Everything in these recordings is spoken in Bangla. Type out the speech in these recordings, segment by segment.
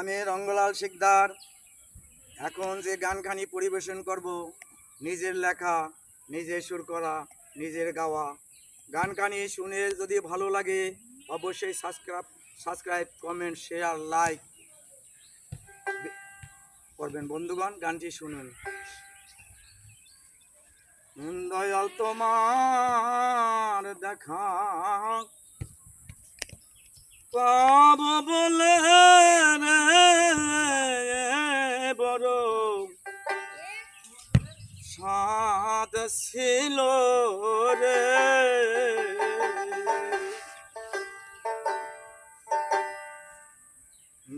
আমি রঙ্গলাল শিকদার এখন যে গানখানি পরিবেশন করব, নিজের লেখা নিজে সুর করা, নিজের গাওয়া। গানখানি শুনে যদি ভালো লাগে, অবশ্যই subscribe subscribe comment share like করবেন। বন্ধুগণ, গানটি শুনুন। দয়াল তোমার দেখা পাব বলে বড় সাদ ছিল রে।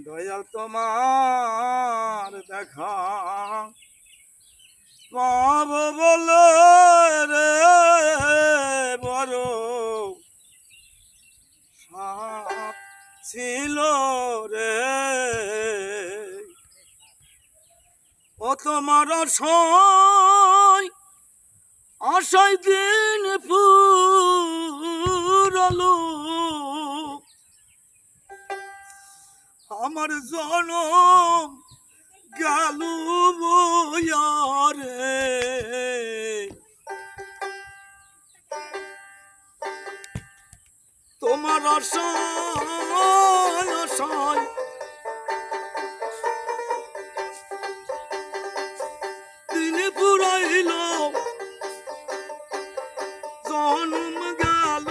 দয়াল তোমার দেখা পাব বলে রে বড় সাপ ছিল রে। ও তোমার আশায় আশায় দিন পুরলো আমার জনম গেল বয়ারে তোমার আশায়। দিন পুরাইল জন্ম গেল।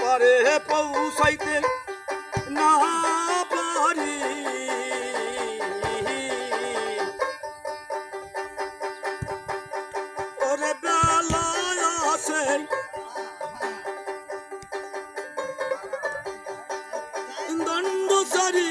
ওপারে পৌঁছাইতে না পারি। ওরে বেলায় আসে। দণ্ড সারি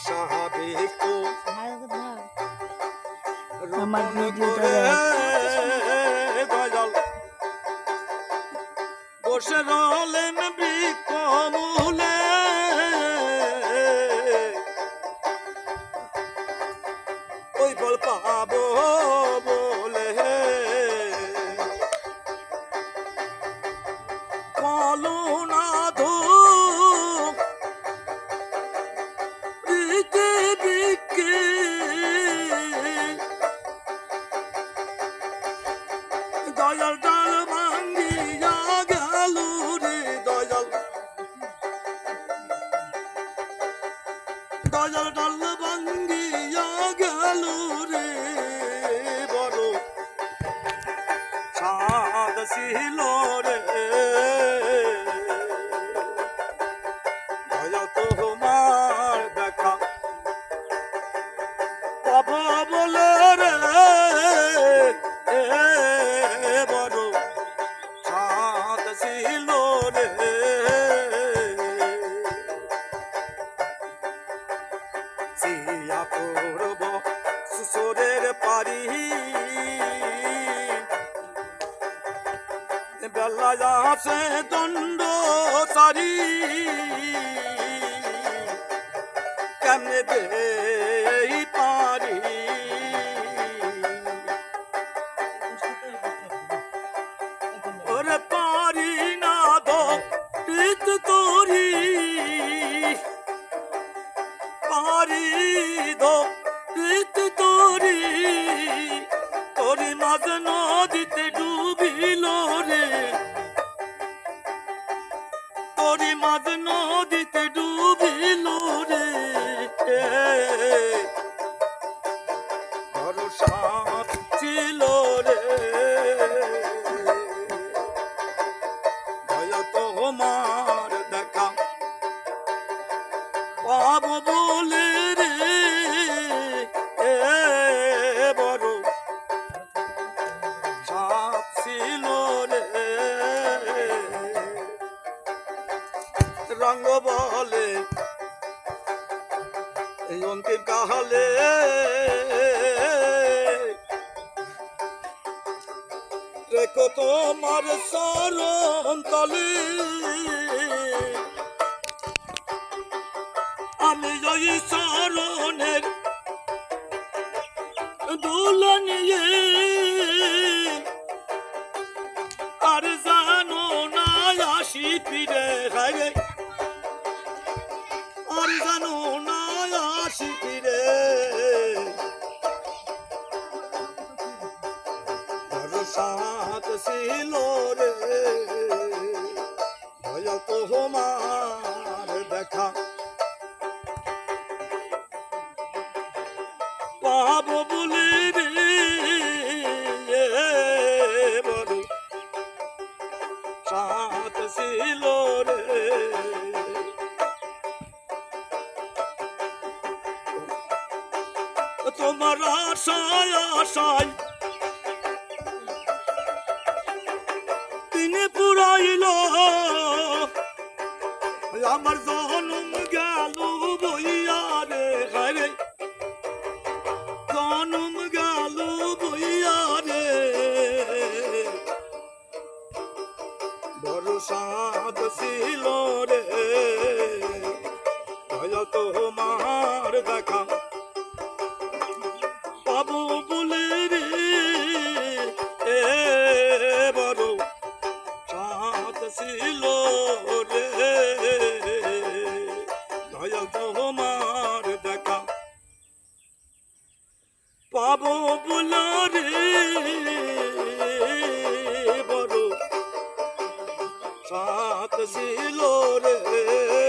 আশা বিকু আমার ভিডিওটা বসে রলেন বিকমুলে দয়াল ডাল ভাঙ্গিয়া গেল রে বড় সাদ ছিল রে। দয়া তোমার আছে দণ্ড সারি কেমনে দেই পারি ওরে পারি না দো প্রীত তোরি পারি দো পাব বলে রে বড় সাপ ছিল রে। রঙ বলে এই অন্তিম কাহালে। রেখো তোমার সরণ তলে। আমি ওই চরণের দুলনিয়ে যাব বলি রে তোমার আশায় তিনি পুরাইল। আমার জনম গেল বই রে